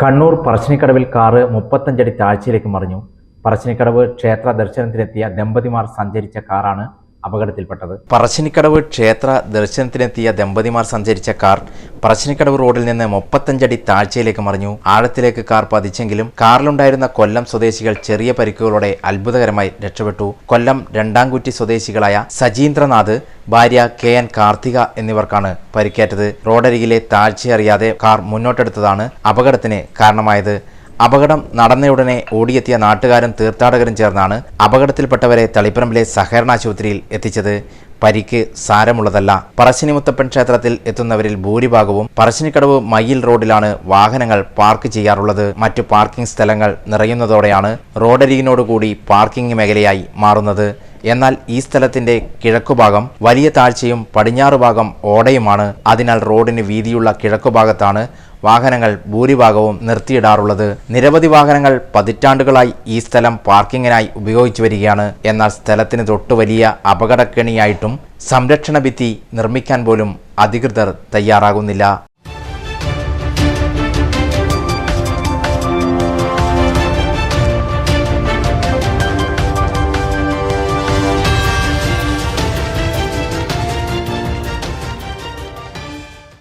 Kannur പറശ്ശിനിക്കടവിൽ car മുപ്പത്തഞ്ചടി താഴ്ചയിലേക്ക് മറിഞ്ഞു. പറശ്ശിനിക്കടവ് ക്ഷേത്ര ദർശനത്തിനെത്തിയ ദമ്പതിമാർ സഞ്ചരിച്ച കാറാണ് അപകടത്തിൽപ്പെട്ടത്. പറശ്ശിനിക്കടവ് ക്ഷേത്ര ദർശനത്തിനെത്തിയ ദമ്പതിമാർ സഞ്ചരിച്ച കാർ പറശ്ശിനിക്കടവ് റോഡിൽ നിന്ന് മുപ്പത്തഞ്ചടി താഴ്ചയിലേക്ക് മറിഞ്ഞു. ആഴത്തിലേക്ക് കാർ പതിച്ചെങ്കിലും കാറിലുണ്ടായിരുന്ന കൊല്ലം സ്വദേശികൾ ചെറിയ പരിക്കുകളോടെ അത്ഭുതകരമായി രക്ഷപ്പെട്ടു. കൊല്ലം രണ്ടാംകുറ്റി സ്വദേശികളായ സജീന്ദ്രനാഥ് ഭാര്യ കെ എൻ കാർത്തിക എന്നിവർക്കാണ് പരിക്കേറ്റത്. റോഡരികിലെ താഴ്ചയറിയാതെ കാർ മുന്നോട്ടെടുത്തതാണ് അപകടത്തിന് കാരണമായത്. അപകടം നടന്നയുടനെ ഓടിയെത്തിയ നാട്ടുകാരും തീർത്ഥാടകരും ചേർന്നാണ് അപകടത്തിൽപ്പെട്ടവരെ തളിപ്പറമ്പിലെ സഹകരണ ആശുപത്രിയിൽ എത്തിച്ചത്. പരിക്ക് സാരമുള്ളതല്ല. പറശ്ശിനി മുത്തപ്പൻ ക്ഷേത്രത്തിൽ എത്തുന്നവരിൽ ഭൂരിഭാഗവും പറശ്ശിനിക്കടവ് മയിൽ റോഡിലാണ് വാഹനങ്ങൾ പാർക്ക് ചെയ്യാറുള്ളത്. മറ്റു പാർക്കിംഗ് സ്ഥലങ്ങൾ നിറയുന്നതോടെയാണ് റോഡരികിനോടുകൂടി പാർക്കിംഗ് മേഖലയായി മാറുന്നത്. എന്നാൽ ഈ സ്ഥലത്തിന്റെ കിഴക്കുഭാഗം വലിയ താഴ്ചയും പടിഞ്ഞാറ് ഭാഗം ഓടയുമാണ്. അതിനാൽ റോഡിന് വീതിയുള്ള കിഴക്കുഭാഗത്താണ് വാഹനങ്ങൾ ഭൂരിഭാഗവും നിർത്തിയിടാറുള്ളത്. നിരവധി വാഹനങ്ങൾ പതിറ്റാണ്ടുകളായി ഈ സ്ഥലം പാർക്കിങ്ങിനായി ഉപയോഗിച്ചു വരികയാണ്. എന്നാൽ സ്ഥലത്തിന് തൊട്ടു വലിയ അപകടക്കെണിയായിട്ടും സംരക്ഷണ ഭിത്തി നിർമ്മിക്കാൻ പോലും അധികൃതർ തയ്യാറാകുന്നില്ല.